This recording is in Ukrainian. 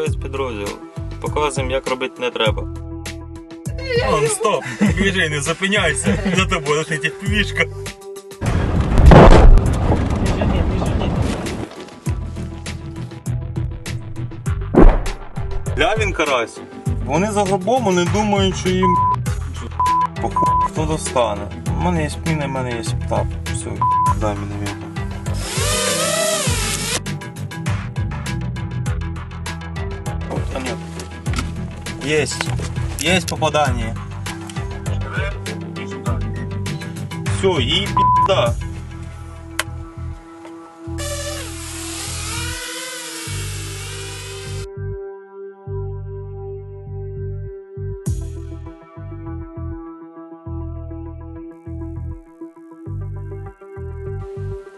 спецпідрозділ. Показуємо, як робити не треба. Вон, стоп! Біжи, не зупиняйся. За тобою летить півішка. Ля карась. Вони за гробом, вони думають, що їм похуй, хто достане. У мене є міна, в мене є птап. Все, дай мені вірно. Есть. Есть попадание. Все, и пизда.